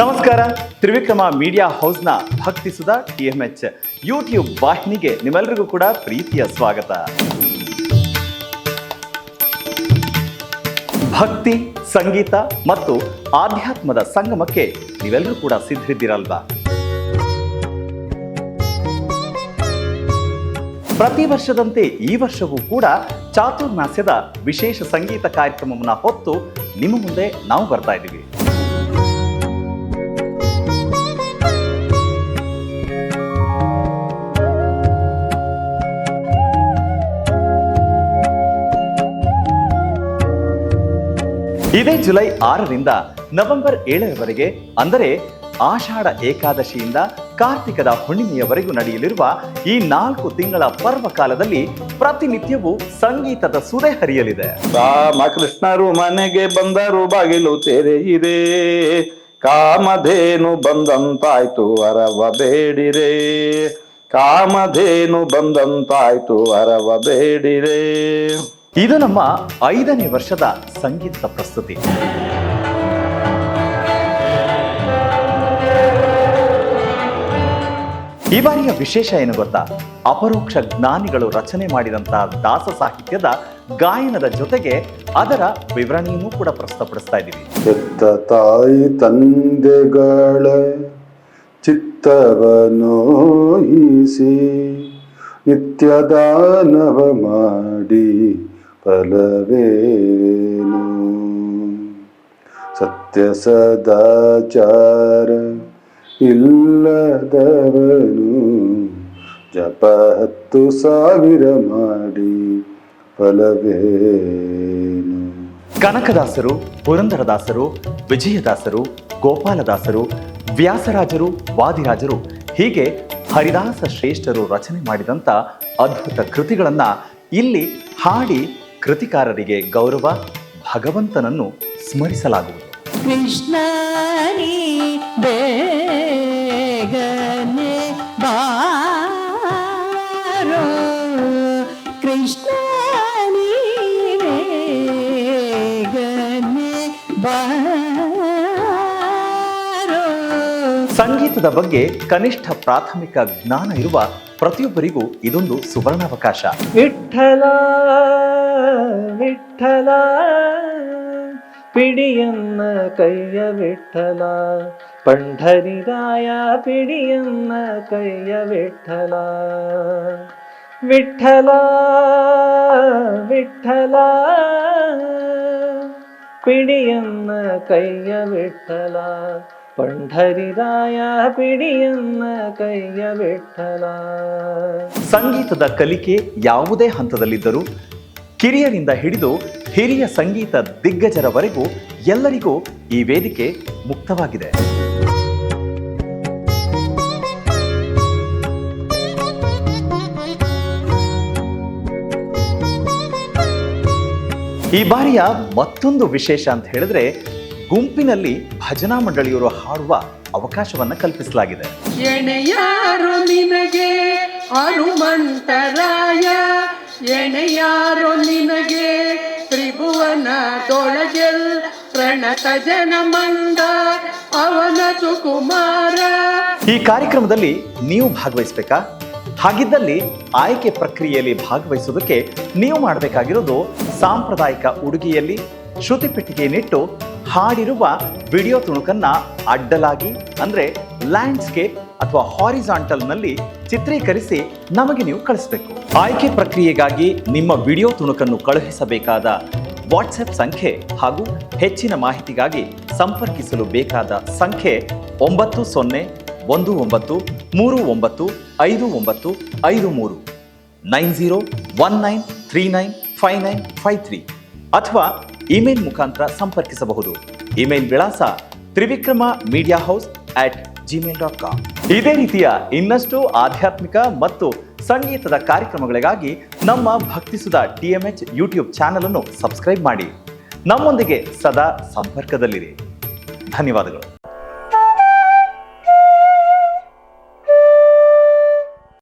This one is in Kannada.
ನಮಸ್ಕಾರ. Trivikrama media ಹೌಸ್ನ Bhakti Sudha, T M H. YouTube ವಾಹಿನಿಗೆ ನಿಮ್ಮೆಲ್ಲರಿಗೂ ಕೂಡ ಪ್ರೀತಿಯ ಸ್ವಾಗತ. ಭಕ್ತಿ, ಸಂಗೀತ ಮತ್ತು ಆಧ್ಯಾತ್ಮದ ಸಂಗಮಕ್ಕೆ ನೀವೆಲ್ಲರೂ ಕೂಡ ಸಿದ್ಧರಿದ್ದೀರಲ್ವಾ? ಪ್ರತಿ ವರ್ಷದಂತೆ ಈ ವರ್ಷವೂ ಕೂಡ ಚಾತುರ್ಮಾಸ್ಯದ ವಿಶೇಷ ಸಂಗೀತ ಕಾರ್ಯಕ್ರಮವನ್ನು ಹೊತ್ತು ನಿಮ್ಮ ಮುಂದೆ ನಾವು ಬರ್ತಾ ಇದ್ದೀವಿ. ಇದೇ ಜುಲೈ ಆರರಿಂದ ನವೆಂಬರ್ ಏಳರವರೆಗೆ, ಅಂದರೆ ಆಷಾಢ ಏಕಾದಶಿಯಿಂದ ಕಾರ್ತಿಕದ ಹುಣ್ಣಿಮೆಯವರೆಗೂ ನಡೆಯಲಿರುವ ಈ ನಾಲ್ಕು ತಿಂಗಳ ಪರ್ವಕಾಲದಲ್ಲಿ ಪ್ರತಿನಿತ್ಯವೂ ಸಂಗೀತದ ಸುದೆ ಹರಿಯಲಿದೆ. ರಾಮಕೃಷ್ಣರು ಮನೆಗೆ ಬಂದರು, ಬಾಗಿಲು ತೆರೆಯಿರೆ ಕಾಮಧೇನು ಬಂದಂತಾಯ್ತು, ಅರವ ಬೇಡಿರೆ. ಕಾಮಧೇನು ಬಂದಂತಾಯ್ತು, ಅರವ ಬೇಡಿರೆ. ಇದು ನಮ್ಮ ಐದನೇ ವರ್ಷದ ಸಂಗೀತ ಪ್ರಸ್ತುತಿ. ಈ ಬಾರಿಯ ವಿಶೇಷ ಏನು ಗೊತ್ತಾ? ಅಪರೋಕ್ಷ ಜ್ಞಾನಿಗಳು ರಚನೆ ಮಾಡಿದಂತ ದಾಸ ಸಾಹಿತ್ಯದ ಗಾಯನದ ಜೊತೆಗೆ ಅದರ ವಿವರಣೆಯನ್ನು ಕೂಡ ಪ್ರಸ್ತುತಪಡಿಸ್ತಾ ಇದ್ದೀವಿ. ಚಿತ್ತ ತಾಯಿ ತಂದೆಗಳ ಚಿತ್ತವನೋಹಿಸಿ ನಿತ್ಯ ದಾನವ ಮಾಡಿ ಫಲವೇನು ಸತ್ಯ ಸದಾಚಾರ ಇಲ್ಲದವನು ಜಪ ಹತ್ತು ಸಾವಿರ ಮಾಡಿ ಫಲವೇನು? ಕನಕದಾಸರು, ಪುರಂದರದಾಸರು, ವಿಜಯದಾಸರು, ಗೋಪಾಲದಾಸರು, ವ್ಯಾಸರಾಜರು, ವಾದಿರಾಜರು ಹೀಗೆ ಹರಿದಾಸ ಶ್ರೇಷ್ಠರು ರಚನೆ ಮಾಡಿದಂಥ ಅದ್ಭುತ ಕೃತಿಗಳನ್ನು ಇಲ್ಲಿ ಹಾಡಿ ಕೃತಿಕಾರರಿಗೆ ಗೌರವ ಭಗವಂತನನ್ನು ಸ್ಮರಿಸಲಾಗುವುದು. ಕೃಷ್ಣ ಬೇಗನೆ ಬಾರೋ. ಕೃಷ್ಣನಿ ಬೇಗನೆ ಬಾರೋ. ಸಂಗೀತದ ಬಗ್ಗೆ ಕನಿಷ್ಠ ಪ್ರಾಥಮಿಕ ಜ್ಞಾನ ಇರುವ ಪ್ರತಿಯೊಬ್ಬರಿಗೂ ಇದೊಂದು ಸುವರ್ಣಾವಕಾಶ. ವಿಠಲ ವಿಠಲ. ಪಿಡಿಯನ್ನ ಕೈಯ ವಿಠಲ. ಪಂಢರಿರಾಯ ಪಿಡಿಯನ್ನ ಕೈಯ ವಿಠಲ. ವಿಠಲ ವಿಠಲ. ಪಿಡಿಯನ್ನ ಕೈಯ ವಿಠಲ. ಪಂಢರಿರಾಯ ಪಿಡಿಯನ್ನ ಕೈಯ ವಿಠಲ. ಸಂಗೀತದ ಕಲಿಕೆ ಯಾವುದೇ ಹಂತದಲ್ಲಿದ್ದರೂ ಕಿರಿಯರಿಂದ ಹಿಡಿದು ಹಿರಿಯ ಸಂಗೀತ ದಿಗ್ಗಜರವರೆಗೂ ಎಲ್ಲರಿಗೂ ಈ ವೇದಿಕೆ ಮುಕ್ತವಾಗಿದೆ. ಈ ಬಾರಿಯ ಮತ್ತೊಂದು ವಿಶೇಷ ಅಂತ ಹೇಳಿದ್ರೆ ಗುಂಪಿನಲ್ಲಿ ಭಜನಾ ಮಂಡಳಿಯವರು ಹಾಡುವ ಅವಕಾಶವನ್ನ ಕಲ್ಪಿಸಲಾಗಿದೆ. ಎಣೆಯಾರು ನಿನಗೆ ತ್ರಿಭುವನ ತೊಳಗೆಲ್ ಪ್ರಣತ ತ್ರಿಭುವನದೊಳಗೆಲ್ ಮಂದ ಅವನ ಸುಕುಮಾರ. ಈ ಕಾರ್ಯಕ್ರಮದಲ್ಲಿ ನೀವು ಭಾಗವಹಿಸಬೇಕಾ? ಹಾಗಿದ್ದಲ್ಲಿ ಆಯ್ಕೆ ಪ್ರಕ್ರಿಯೆಯಲ್ಲಿ ಭಾಗವಹಿಸುವುದಕ್ಕೆ ನೀವು ಮಾಡಬೇಕಾಗಿರೋದು ಸಾಂಪ್ರದಾಯಿಕ ಉಡುಗೆಯಲ್ಲಿ ಶ್ರುತಿ ಪೆಟ್ಟಿಗೆಯನ್ನಿಟ್ಟು ಹಾಡಿರುವ ವಿಡಿಯೋ ತುಣುಕನ್ನು ಅಡ್ಡಲಾಗಿ ಅಂದರೆ ಲ್ಯಾಂಡ್ಸ್ಕೇಪ್ ಅಥವಾ ಹಾರಿಸಾಂಟಲ್ನಲ್ಲಿ ಚಿತ್ರೀಕರಿಸಿ ನಮಗೆ ನೀವು ಕಳಿಸಬೇಕು. ಆಯ್ಕೆ ಪ್ರಕ್ರಿಯೆಗಾಗಿ ನಿಮ್ಮ ವಿಡಿಯೋ ತುಣುಕನ್ನು ಕಳುಹಿಸಬೇಕಾದ ವಾಟ್ಸ್ಆಪ್ ಸಂಖ್ಯೆ ಹಾಗೂ ಹೆಚ್ಚಿನ ಮಾಹಿತಿಗಾಗಿ ಸಂಪರ್ಕಿಸಲು ಬೇಕಾದ ಸಂಖ್ಯೆ ಒಂಬತ್ತು ಸೊನ್ನೆ ಒಂದು ಒಂಬತ್ತು ಮೂರು ಒಂಬತ್ತು ಐದು ಒಂಬತ್ತು ಐದು ಮೂರು nine zero one nine three nine five nine five three ಅಥವಾ ಇಮೇಲ್ ಮುಖಾಂತರ ಸಂಪರ್ಕಿಸಬಹುದು. ಇಮೇಲ್ ವಿಳಾಸ Trivikrama media house at Gmail dot com ಇದೇ ರೀತಿಯ ಇನ್ನಷ್ಟು ಆಧ್ಯಾತ್ಮಿಕ ಮತ್ತು ಸಂಗೀತದ ಕಾರ್ಯಕ್ರಮಗಳಿಗಾಗಿ ನಮ್ಮ Bhaktisudha T M H YouTube ಚಾನಲನ್ನು ಸಬ್ಸ್ಕ್ರೈಬ್ ಮಾಡಿ. ನಮ್ಮೊಂದಿಗೆ ಸದಾ ಸಂಪರ್ಕದಲ್ಲಿರಿ. ಧನ್ಯವಾದಗಳು.